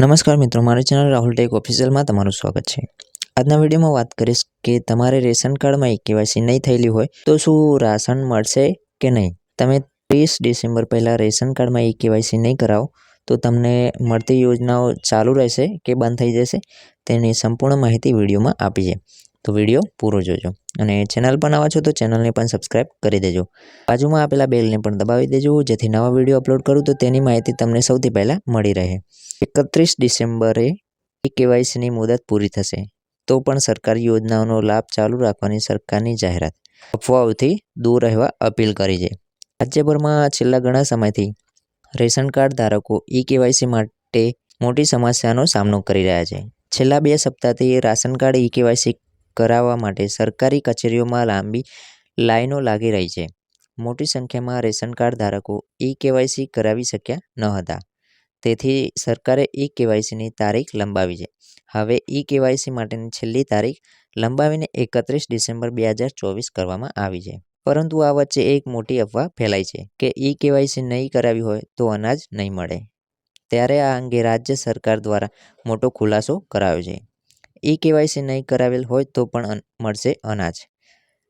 નમસ્કાર મિત્રો, મારી ચેનલ રાહુલ ટેક ઓફિશિયલમાં તમારું સ્વાગત છે. આજના વિડીયોમાં વાત કરીશ કે તમારે રેશન કાર્ડમાં કેવાયસી નહીં થયેલી હોય તો શું રાશન મળશે કે નહીં? તમે ત્રીસ ડિસેમ્બર પહેલાં રેશન કાર્ડમાં ઈ કેવાયસી નહીં કરાવો તો તમને મળતી યોજનાઓ ચાલુ રહેશે કે બંધ થઈ જશે તેની સંપૂર્ણ માહિતી વિડીયોમાં આપી છે તો વીડિયો પૂરો જોજો. અને ચેનલ પર નવા છો તો ચેનલને પણ સબસ્ક્રાઈબ કરી દેજો. બાજુમાં આપેલા બેલને પણ દબાવી દેજો, જેથી નવા વીડિયો અપલોડ કરું તો તેની માહિતી તમને સૌથી પહેલાં મળી રહે. એકત્રીસ ડિસેમ્બરે ઈ કેવાયસીની મુદત પૂરી થશે. તો પણ સરકારી યોજનાઓનો લાભ ચાલુ રાખવાની સરકારની જાહેરાત. અફવાઓથી દૂર રહેવા અપીલ કરી છે. રાજ્યભરમાં છેલ્લા ઘણા સમયથી રેશન કાર્ડ ધારકો ઈ કેવાયસી માટે મોટી સમસ્યાનો સામનો કરી રહ્યા છે. છેલ્લા બે સપ્તાહથી રાશન કાર્ડ ઈ કેવાયસી કરાવવા માટે સરકારી કચેરીઓમાં લાંબી લાઈનો લાગી રહી છે. મોટી સંખ્યામાં રેશન કાર્ડ ધારકો ઈ કેવાયસી કરાવી શક્યા ન હતા. તેથી સરકારે ઈ કેવાયસીની તારીખ લંબાવી છે. હવે ઈ કેવાયસી માટેની છેલ્લી તારીખ લંબાવીને એકત્રીસ ડિસેમ્બર બે હજાર ચોવીસ કરવામાં આવી છે. પરંતુ આ વચ્ચે એક મોટી અફવા ફેલાઈ છે કે ઈ કેવાયસી નહીં કરાવી હોય તો અનાજ નહીં મળે. ત્યારે આ અંગે રાજ્ય સરકાર દ્વારા મોટો ખુલાસો કરાયો છે. ઈ કેવાયસી નહીં કરાવેલ હોય તો પણ મળશે અનાજ.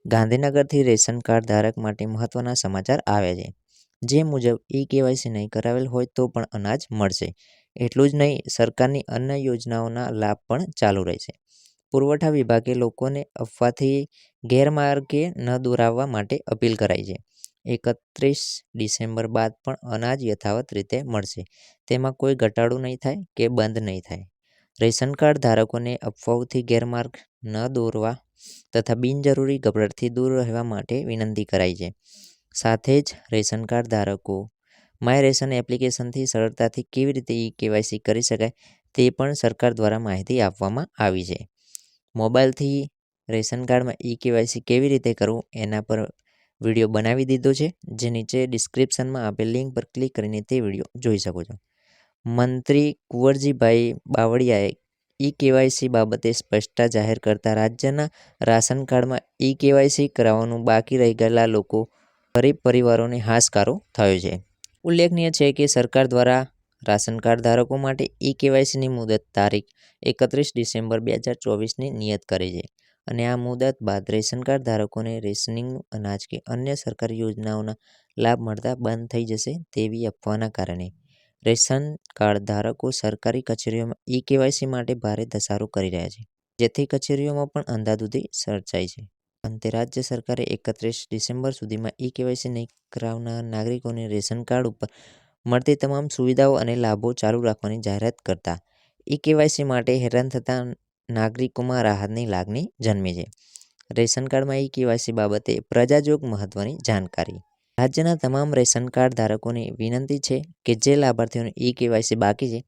ગાંધીનગરથી રેશન કાર્ડ ધારક માટે મહત્ત્વના સમાચાર આવ્યા છે. જે મુજબ, ઈ કેવાયસી નહીં કરાવેલ હોય તો પણ અનાજ મળશે. એટલું જ નહીં, સરકારની અન્ય યોજનાઓના લાભ પણ ચાલુ રહેશે. પુરવઠા વિભાગે લોકોને અફવાથી ગેરમાર્ગે ન દોરાવવા માટે અપીલ કરાઈ છે. એકત્રીસ ડિસેમ્બર બાદ પણ અનાજ યથાવત રીતે મળશે. તેમાં કોઈ ઘટાડો નહીં થાય કે બંધ નહીં થાય. રેશન કાર્ડ ધારકોને અફવાઓથી ગેરમાર્ગ ન દોરવા તથા બિનજરૂરી ગભરાટથી દૂર રહેવા માટે વિનંતી કરાઈ છે. સાથે જ રેશન કાર્ડ ધારકો માય રેશન એપ્લિકેશનથી સરળતાથી કેવી રીતે ઈ કેવાયસી કરી શકાય તે પણ સરકાર દ્વારા માહિતી આપવામાં આવી છે. મોબાઈલથી રેશન કાર્ડમાં ઈ કેવાયસી કેવી રીતે કરવું એના પર વીડિયો બનાવી દીધો છે. જે નીચે ડિસ્ક્રિપ્શનમાં આપેલ લિંક પર ક્લિક કરીને તે વીડિયો જોઈ શકો છો. મંત્રી કુંવરજીભાઈ બાવળિયાએ ઈ કેવાયસી બાબતે સ્પષ્ટતા જાહેર કરતા રાજ્યના રાશન કાર્ડમાં ઈ કેવાયસી કરાવવાનું બાકી રહી ગયેલા લોકો, ગરીબ પરિવારોને હાશકારો થયો છે. ઉલ્લેખનીય છે કે સરકાર દ્વારા રાશન કાર્ડ ધારકો માટે ઈ કેવાયસીની મુદત તારીખ એકત્રીસ ડિસેમ્બર બે હજાર ચોવીસની નિયત કરી છે અને આ મુદત બાદ રેશન કાર્ડ ધારકોને રેશનિંગનું અનાજ કે અન્ય સરકારી યોજનાઓના લાભ મળતા બંધ થઈ જશે તેવી અફવાના કારણે. રેશન કાર્ડ ધારકો સરકારી કચેરીઓમાં ઈ કેવાયસી માટે ભારે ધસારો કરી રહ્યા છે, જેથી કચેરીઓમાં પણ અંધાધૂંધી સર્જાઈ છે. અંતે રાજ્ય સરકારે એકત્રીસ ડિસેમ્બર સુધીમાં ઈ કેવાયસી નહીં કરાવનાર નાગરિકોને રેશન કાર્ડ ઉપર મળતી તમામ સુવિધાઓ અને લાભો ચાલુ રાખવાની જાહેરાત કરતા ઈ કેવાયસી માટે હેરાન થતા નાગરિકોમાં રાહતની લાગણી જન્મી છે. રેશન કાર્ડમાં ઈ કેવાયસી બાબતે પ્રજાજોગ મહત્વની જાણકારી રાજ્યના તમામ રેશન કાર્ડ ધારકોને વિનંતી છે કે જે લાભાર્થીઓને ઈ કેવાયસી બાકી છે,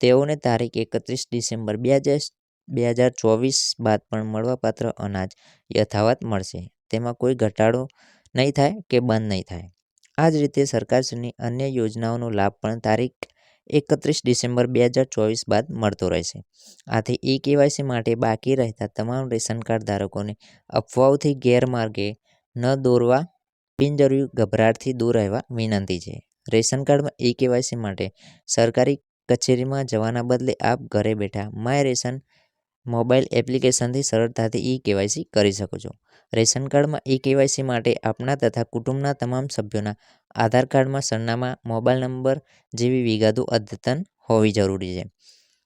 તેઓને તારીખ એકત્રીસ ડિસેમ્બર બે હજાર બે હજાર ચોવીસ બાદ પણ મળવાપાત્ર અનાજ યથાવત મળશે. તેમાં કોઈ ઘટાડો નહીં થાય કે બંધ નહીં થાય. આ જ રીતે સરકારશ્રીની અન્ય યોજનાઓનો લાભ પણ તારીખ એકત્રીસ ડિસેમ્બર બે હજાર ચોવીસ બાદ મળતો રહેશે. આથી ઈ કેવાયસી માટે બાકી રહેતા તમામ રેશન કાર્ડ ધારકોને અફવાઓથી ગેરમાર્ગે ન દોરવા બિનજરૂરી ગભરાટથી દૂર રહેવા વિનંતી છે. રેશન કાર્ડમાં ઈ કેવાયસી માટે સરકારી કચેરીમાં જવાના બદલે આપ ઘરે બેઠા માય રેશન મોબાઈલ એપ્લિકેશનથી સરળતાથી ઈ કેવાયસી કરી શકો છો. રેશન કાર્ડમાં ઈ કેવાયસી માટે આપના તથા કુટુંબના તમામ સભ્યોના આધાર કાર્ડમાં સરનામા, મોબાઈલ નંબર જેવી વિગતો અદ્યતન હોવી જરૂરી છે.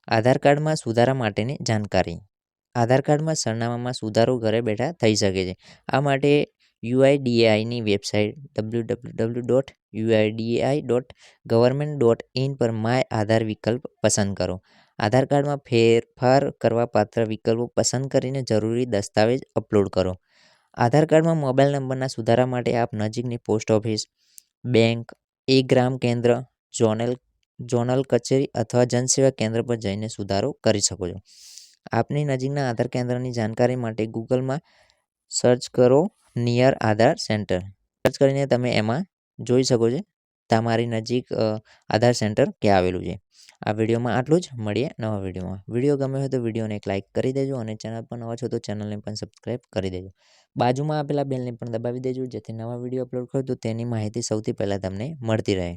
આધાર કાર્ડમાં સુધારા માટેની જાણકારી. આધાર કાર્ડમાં સરનામામાં સુધારો ઘરે બેઠા થઈ શકે છે. આ માટે યુઆઈડીએઆઈની website W W W dot UIDAI dot government dot in પર માય આધાર વિકલ્પ પસંદ કરો. આધાર કાર્ડમાં ફેરફાર કરવા પાત્ર વિકલ્પો પસંદ કરીને જરૂરી દસ્તાવેજ અપલોડ કરો. આધાર કાર્ડમાં મોબાઈલ નંબરના સુધારા માટે આપ નજીકની પોસ્ટ ઓફિસ બેંક એ ગ્રામ કેન્દ્ર જોનલ જોનલ કચેરી અથવા જનસેવા કેન્દ્ર પર જઈને સુધારો કરી શકો છો. આપની નજીકના આધાર કેન્દ્રની જાણકારી માટે ગૂગલમાં સર્ચ કરો નિયર આધાર સેન્ટર સર્ચ કરીને તમે એમાં જોઈ શકો છો, તમારી નજીક આધાર સેન્ટર ક્યાં આવેલું છે. આ વિડીયોમાં આટલું જ. મળીએ નવા વિડીયોમાં. વીડિયો ગમે હોય તો વિડીયોને એક લાઇક કરી દેજો અને ચેનલ પર નવા છો તો ચેનલને પણ સબસ્ક્રાઈબ કરી દેજો. બાજુમાં આપેલા બેલને પણ દબાવી દેજો, જેથી નવા વીડિયો અપલોડ કરું તો તેની માહિતી સૌથી પહેલાં તમને મળતી રહે.